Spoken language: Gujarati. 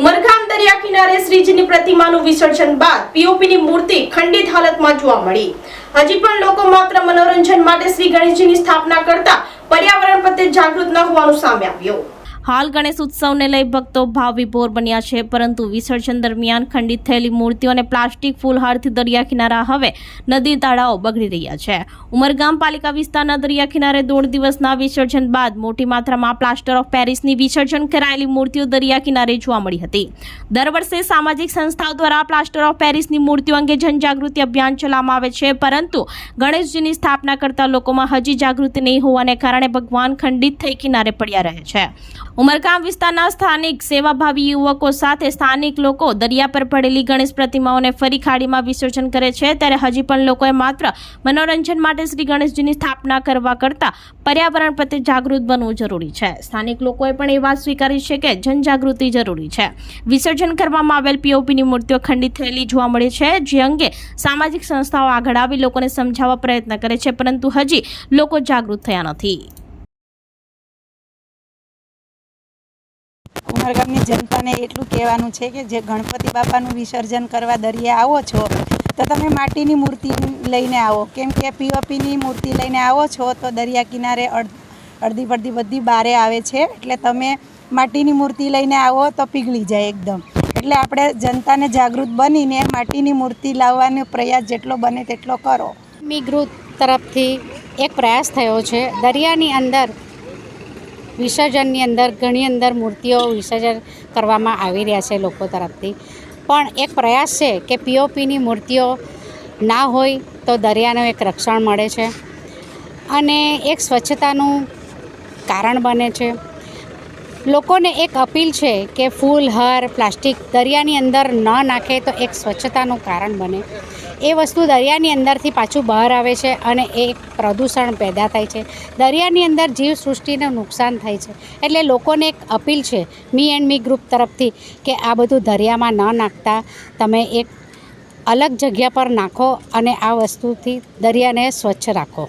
ઉમરગામ દરિયા કિનારે શ્રીજીની પ્રતિમાનું વિસર્જન બાદ પીઓપીની મૂર્તિ ખંડિત હાલતમાં જોવા મળી. હજી પણ લોકો માત્ર મનોરંજન માટે શ્રી ગણેશજીની સ્થાપના કરતા પર્યાવરણ પ્રત્યે જાગૃત ન હોવાનું સામે આવ્યું. હાલ ગણેશ ઉત્સવને લઈ ભક્તો ભાવ વિભોર બન્યા છે, પરંતુ વિસર્જન દરમિયાન ખંડિત થયેલી મૂર્તિઓ અને પ્લાસ્ટિક ફૂલહારથી દરિયા કિનારા હવે નદી તાળાઓ બગડી રહ્યા છે. ઉમરગામ પાલિકા વિસ્તારના દરિયા કિનારે દોઢ દિવસના વિસર્જન બાદ મોટી માત્રામાં પ્લાસ્ટર ઓફ પેરિસની વિસર્જન કરાયેલી મૂર્તિઓ દરિયા કિનારે જોવા મળી હતી. દર વર્ષે સામાજિક સંસ્થાઓ દ્વારા પ્લાસ્ટર ઓફ પેરિસની મૂર્તિઓ અંગે જનજાગૃતિ અભિયાન ચલાવવામાં આવે છે, પરંતુ ગણેશજીની સ્થાપના કરતા લોકોમાં હજી જાગૃતિ નહીં હોવાને કારણે ભગવાન ખંડિત થઈ કિનારે પડ્યા રહે છે. ઉમરગામ વિસ્તારના સ્થાનિક સેવાભાવી યુવકો સાથે સ્થાનિક લોકો દરિયા પર પડેલી ગણેશ પ્રતિમાઓને ફરી ખાડીમાં વિસર્જન કરે છે. ત્યારે હજી પણ લોકોએ માત્ર મનોરંજન માટે શ્રી ગણેશજીની સ્થાપના કરવા કરતાં પર્યાવરણ પ્રત્યે જાગૃત બનવું જરૂરી છે. સ્થાનિક લોકોએ પણ એ વાત સ્વીકારી છે કે જનજાગૃતિ જરૂરી છે. વિસર્જન કરવામાં આવેલ પીઓપીની મૂર્તિઓ ખંડિત થયેલી જોવા મળે છે, જે અંગે સામાજિક સંસ્થાઓ આગળ આવી લોકોને સમજાવવા પ્રયત્ન કરે છે, પરંતુ હજી લોકો જાગૃત થયા નથી. ઉમરગામની જનતાને એટલું કહેવાનું છે કે જે ગણપતિ બાપાનું વિસર્જન કરવા દરિયા આવો છો, તો તમે માટીની મૂર્તિ લઈને આવો. કેમ કે પીઓપીની મૂર્તિ લઈને આવો છો, તો દરિયા કિનારે અડ, અડધી પડધી બધી બારે આવે છે. એટલે તમે માટીની મૂર્તિ લઈને આવો તો પીગળી જાય એકદમ. એટલે આપણે જનતાને જાગૃત બનીને માટીની મૂર્તિ લાવવાનો પ્રયાસ જેટલો બને તેટલો કરો. મી તરફથી એક પ્રયાસ થયો છે. દરિયાની અંદર વિસર્જનની અંદર ઘણી અંદર મૂર્તિઓ વિસર્જન કરવામાં આવી રહ્યા છે લોકો તરફથી. પણ એક પ્રયાસ છે કે પીઓપીની મૂર્તિઓ ના હોય તો દરિયાનું એક રક્ષણ મળે છે અને એક સ્વચ્છતાનું કારણ બને છે. લોકોને એક અપીલ છે કે ફૂલ, હાર, પ્લાસ્ટિક દરિયાની અંદર ન નાખે તો એક સ્વચ્છતાનું કારણ બને. એ વસ્તુ દરિયાની અંદરથી પાછું બહાર આવે છે અને એ પ્રદૂષણ પેદા થાય છે. દરિયાની અંદર જીવસૃષ્ટિને નુકસાન થાય છે. એટલે લોકોને એક અપીલ છે મી એન્ડ મી ગ્રુપ તરફથી, કે આ બધું દરિયામાં ન નાખતા. તમે એક અલગ જગ્યા પર નાખો અને આ વસ્તુથી દરિયાને સ્વચ્છ રાખો.